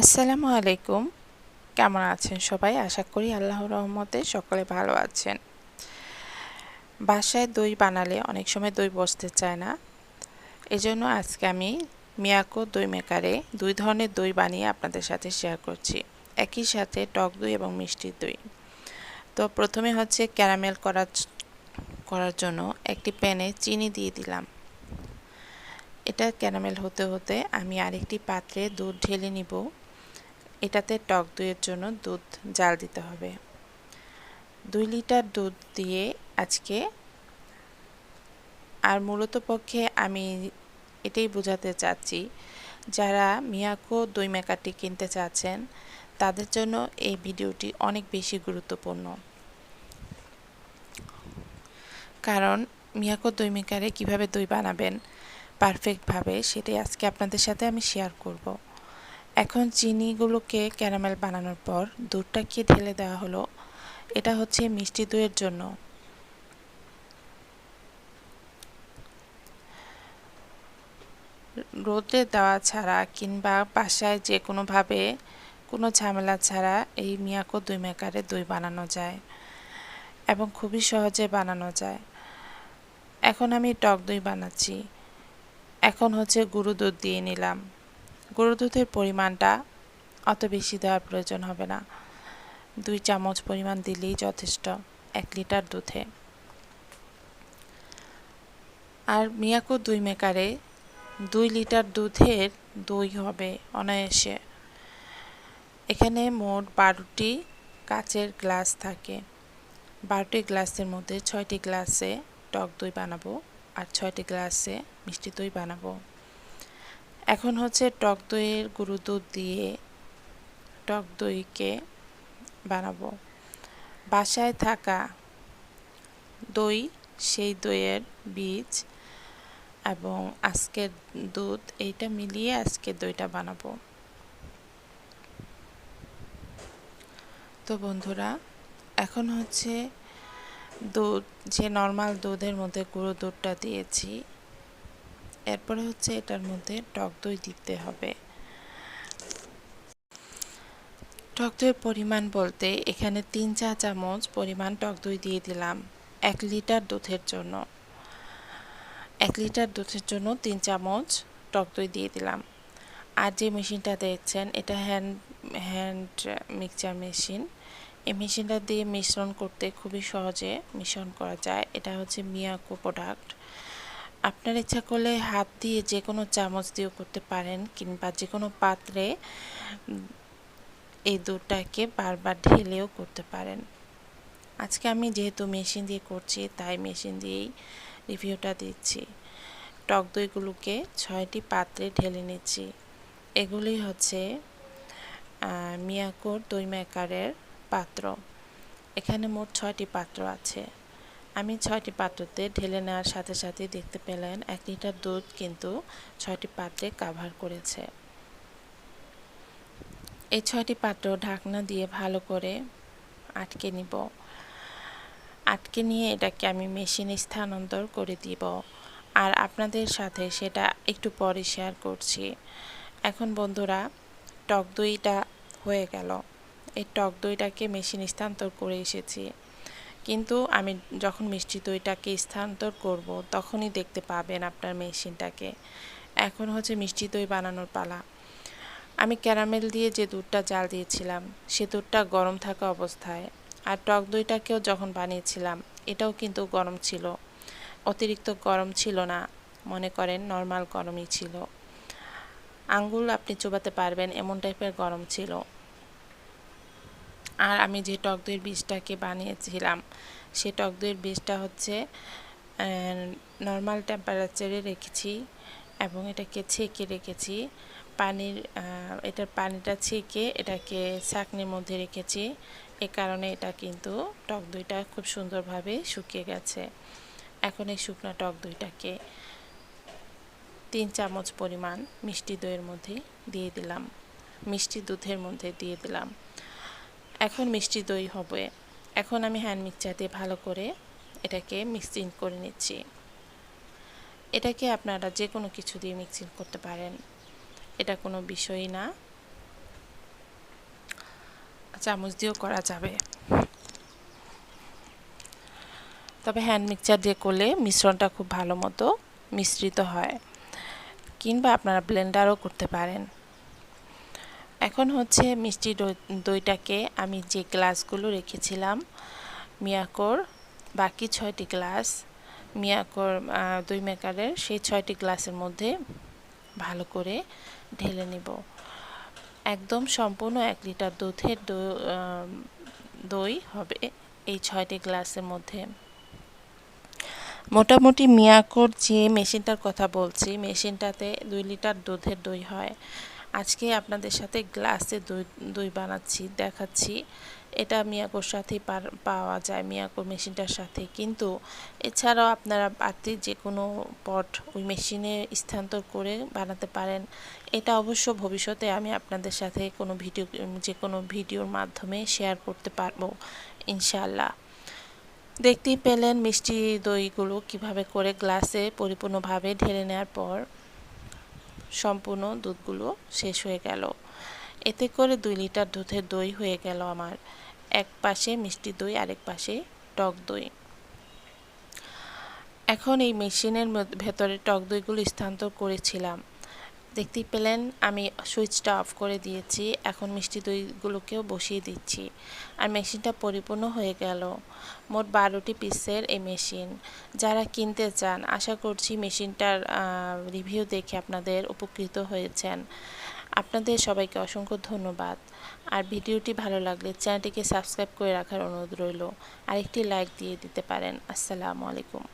আসসালামু আলাইকুম। কেমন আছেন সবাই? আশা করি আল্লাহর রহমতে সকলে ভালো আছেন। বাসায় দই বানালে অনেক সময় দই বসতে চায় না। এজন্য আজকে আমি মিয়াকো দই মেকারে দুই ধরনের দই বানিয়ে আপনাদের সাথে শেয়ার করছি। একই সাথে টক দই এবং মিষ্টি দই। তো প্রথমে হচ্ছে ক্যারামেল করার করার জন্য একটি প্যানে চিনি দিয়ে দিলাম। এটা ক্যারামেল হতে হতে আমি আরেকটি পাত্রে দুধ ঢেলে নিব। এটাতে টক দইয়ের জন্য দুধ, জাল দিতে হবে। দুই লিটার দুধ দিয়ে আজকে আর মূলত পক্ষে আমি এটাই বোঝাতে চাচ্ছি, যারা মিয়াকো দই মেকারটি কিনতে চাচ্ছেন, তাদের জন্য এই ভিডিওটি অনেক বেশি গুরুত্বপূর্ণ। কারণ মিয়াকো দই মেকারে কীভাবে দই বানাবেন, পারফেক্টভাবে সেটাই আজকে আপনাদের সাথে আমি শেয়ার করব। এখন চিনিগুলোকে ক্যারামেল বানানোর পর দুধটাকে ঢেলে দেওয়া হলো। এটা হচ্ছে মিষ্টি দইয়ের জন্য। রোদে দেওয়া ছাড়া কিংবা বাসায় যে কোনোভাবে কোনো ঝামেলা ছাড়া এই মিয়াকো দই মেকারে দই বানানো যায় এবং খুবই সহজে বানানো যায়। এখন আমি টক দই বানাচ্ছি। এখন হচ্ছে গুঁড়ো দুধ দিয়ে নিলাম। গরু দুধের পরিমাণটা অত বেশি দেওয়ার প্রয়োজন হবে না। দুই চামচ পরিমাণ দিলেই যথেষ্ট, এক লিটার দুধে। আর মিয়াকো দুই মেকারে দুই লিটার দুধের দই হবে অনায়াসে। এখানে মোট বারোটি কাচের গ্লাস থাকে। বারোটি গ্লাসের মধ্যে ছয়টি গ্লাসে টক দই বানাবো আর ছয়টি গ্লাসে মিষ্টি দই বানাবো। এখন হচ্ছে টক দইয়ের গুঁড়ো দুধ দিয়ে টক দইকে বানাবো। বাসায় থাকা দই, সেই দইয়ের বীজ এবং আজকের দুধ, এইটা মিলিয়ে আজকে দইটা বানাবো। তো বন্ধুরা, এখন হচ্ছে দুধ, যে নর্মাল দুধের মধ্যে গুঁড়ো দুধটা দিয়েছি এরপরে হচ্ছে এটার মধ্যে টক দই দিতে হবে। টক দইয়ের পরিমাণ বলতে এখানে তিন চা চামচ পরিমাণ টক দই দিয়ে দিলাম, এক লিটার দুধের জন্য। এক লিটার দুধের জন্য তিন চামচ টক দই দিয়ে দিলাম। আর যে মেশিনটা দেখছেন এটা হ্যান্ড হ্যান্ড মিক্সচার মেশিন। এই মেশিনটা দিয়ে মিশ্রণ করতে খুবই সহজে মিশ্রণ করা যায়। এটা হচ্ছে মিয়াকো প্রোডাক্ট। আপনার ইচ্ছা করলে হাত দিয়ে যে কোনো চামচ দিয়েও করতে পারেন কিংবা যে কোনো পাত্রে এই দুধটাকে বারবার ঢেলেও করতে পারেন। আজকে আমি যেহেতু মেশিন দিয়ে করছি, তাই মেশিন দিয়েই রিভিউটা দিচ্ছি। টক দইগুলোকে ছয়টি পাত্রে ঢেলে নিচ্ছি। এগুলি হচ্ছে মিয়াকোর দই মেকারের পাত্র। এখানে মোট ছয়টি পাত্র আছে। আমি ছয়টি পাত্রতে ঢেলে নেওয়ার সাথে সাথে দেখতে পেলেন এক লিটার দুধ কিন্তু ছয়টি পাত্রে কাভার করেছে। এই ছয়টি পাত্র ঢাকনা দিয়ে ভালো করে আটকে নিব। আটকে নিয়ে এটাকে আমি মেশিনে স্থানান্তর করে দিব। আর আপনাদের সাথে সেটা একটু পরে শেয়ার করছি। এখন বন্ধুরা, টক দইটা হয়ে গেল। এই টক দইটাকে মেশিন স্থানান্তর করে এসেছি। কিন্তু আমি যখন মিষ্টি দইটাকে স্থানান্তর করব, তখনই দেখতে পাবেন আপনার মেশিনটাকে। এখন হচ্ছে মিষ্টি দই বানানোর পালা। আমি ক্যারামেল দিয়ে যে দুধটা জাল দিয়েছিলাম, সে দুধটা গরম থাকা অবস্থায় আর টক দইটাকেও যখন বানিয়েছিলাম, এটাও কিন্তু গরম ছিল। অতিরিক্ত গরম ছিল না, মনে করেন নর্মাল গরমই ছিল। আঙ্গুল আপনি চোবাতে পারবেন, এমন টাইপের গরম ছিল। আর আমি যে টক দইয়ের বীজটাকে বানিয়েছিলাম, সে টক দইয়ের বীজটা হচ্ছে নর্মাল টেম্পারেচারে রেখেছি এবং এটাকে ছেঁকে রেখেছি। পানির এটার পানিটা ছেঁকে এটাকে ছাকনির মধ্যে রেখেছি। এ কারণে এটা কিন্তু টক দইটা খুব সুন্দরভাবে শুকিয়ে গেছে। এখন এই শুকনো টক দইটাকে তিন চামচ পরিমাণ মিষ্টি দইয়ের মধ্যে দিয়ে দিলাম। মিষ্টি দুধের মধ্যে দিয়ে দিলাম। এখন মিষ্টি দই হবে। এখন আমি হ্যান্ড মিক্সচার দিয়ে ভালো করে এটাকে মিক্সিং করে নিচ্ছি। এটাকে আপনারা যে কোনো কিছু দিয়ে মিক্সিং করতে পারেন। এটা কোনো বিষয়ই না। চামচ দিয়েও করা যাবে। তবে হ্যান্ড মিক্সচার দিয়ে করলে মিশ্রণটা খুব ভালো মতো মিশ্রিত হয়। কিংবা আপনারা ব্লেন্ডারও করতে পারেন। এখন হচ্ছে মিষ্টি দই, দইটাকে আমি যে গ্লাসগুলো রেখেছিলাম, মিয়াকোর, বাকি ছয়টি গ্লাস, মিয়াকোর দই মেকারের, সেই ছয়টি গ্লাসের মধ্যে ভালো করে ঢেলে নেব। একদম সম্পূর্ণ এক লিটার দুধের দই হবে এই ছয়টি গ্লাসের মধ্যে। মোটামুটি মিয়াকোর যে মেশিনটার কথা বলছি, মেশিনটাতে দুই লিটার দুধের দই হয়। আজকে আপনাদের সাথে গ্লাসে দই দই বানাচ্ছি, দেখাচ্ছি। এটা মিয়াকোর সাথেই পাওয়া যায়, মিয়াকোর মেশিনটার সাথে। কিন্তু এছাড়াও আপনারা বাড়তি যে কোনো পট ওই মেশিনে স্থানান্তর করে বানাতে পারেন। এটা অবশ্য ভবিষ্যতে আমি আপনাদের সাথে কোনো ভিডিও যে কোনো ভিডিওর মাধ্যমে শেয়ার করতে পারব ইনশাল্লাহ দেখতেই পেলেন মিষ্টি দইগুলো কীভাবে করে গ্লাসে পরিপূর্ণভাবে ঢেলে নেওয়ার পর। সম্পূর্ণ দুধগুলো শেষ হয়ে গেল। এতে করে দুই লিটার দুধের দই হয়ে গেল আমার। এক পাশে মিষ্টি দই, আরেক পাশে টক দই। এখন এই মেশিনের ভেতরে টক দইগুলো স্থানান্তর করেছিলাম। দেখতেই পেলেন, আমি সুইচটা অফ করে দিয়েছি, এখন মিষ্টি দইগুলোকেও বসিয়ে দিচ্ছি। আর মেশিনটা পরিপূর্ণ হয়ে গেল। মোট বারোটি পিসের এই মেশিন। যারা কিনতে চান, আশা করছি মেশিনটার রিভিউ দেখে আপনাদের উপকৃত হয়েছেন। আপনাদের সবাইকে অসংখ্য ধন্যবাদ। আর ভিডিওটি ভালো লাগলে চ্যানেলটিকে সাবস্ক্রাইব করে রাখার অনুরোধ রইল। আরেকটি লাইক দিয়ে দিতে পারেন। আসসালামু আলাইকুম।